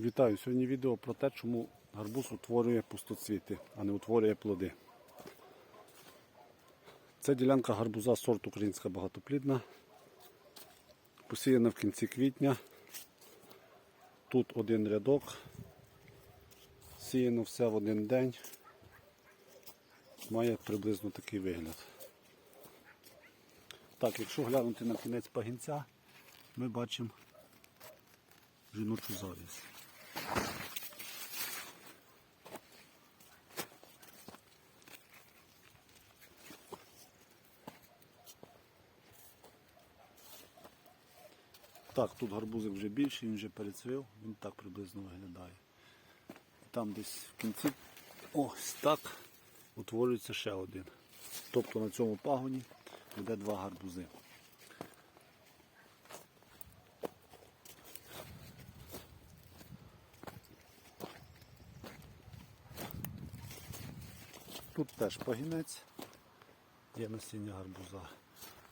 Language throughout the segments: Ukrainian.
Вітаю! Сьогодні відео про те, чому гарбуз утворює пустоцвіти, а не утворює плоди. Це ділянка гарбуза сорту українська багатоплідна. Посіяна в кінці квітня. Тут один рядок. Сіяно все в один день. Має приблизно такий вигляд. Так, якщо глянути на кінець пагінця, ми бачимо жіночу завість. Так, тут гарбузик вже більший, він вже перецвів, він так приблизно виглядає. Там десь в кінці ось так утворюється ще один. Тобто на цьому пагоні буде два гарбузи. Тут теж пагінець, є насіння гарбуза.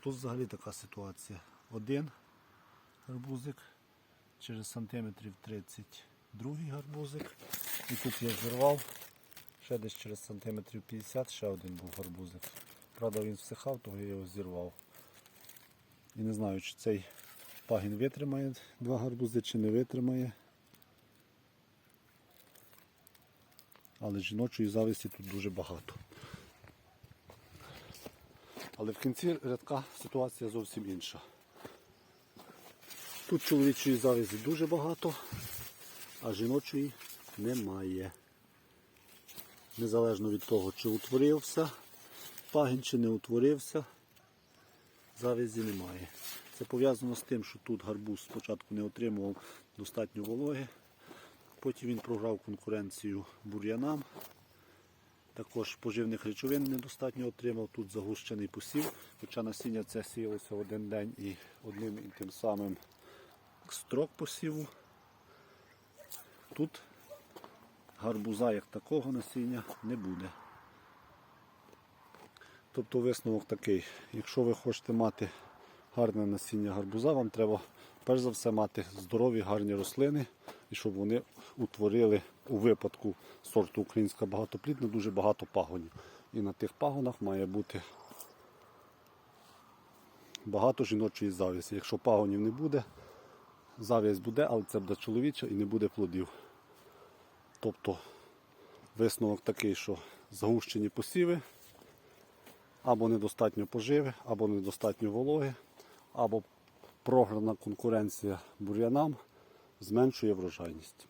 Тут взагалі така ситуація. Один гарбузик, через сантиметрів 30 другий гарбузик. І тут я зірвав, ще десь через сантиметрів 50 ще один був гарбузик. Правда він всихав, того я його зірвав. І не знаю, чи цей пагін витримає два гарбузи, чи не витримає. Але жіночої зависті тут дуже багато. Але в кінці рядка ситуація зовсім інша. Тут чоловічої завязі дуже багато, а жіночої немає. Незалежно від того, чи утворився пагін, чи не утворився, завязі немає. Це пов'язано з тим, що тут гарбуз спочатку не отримував достатньо вологи, потім він програв конкуренцію бур'янам. Також поживних речовин недостатньо отримав, тут загущений посів, хоча насіння це сіялося один день і одним і тим самим строк посіву. Тут гарбуза як такого насіння не буде. Тобто висновок такий, якщо ви хочете мати гарне насіння гарбуза, вам треба перш за все мати здорові гарні рослини, і щоб вони утворили у випадку сорту українська багатоплідна дуже багато пагонів. І на тих пагонах має бути багато жіночої завісі. Якщо пагонів не буде, завість буде, але це буде чоловіча і не буде плодів. Тобто висновок такий, що загущені посіви або недостатньо поживи, або недостатньо вологи, або програна конкуренція бур'янам зменшує врожайність.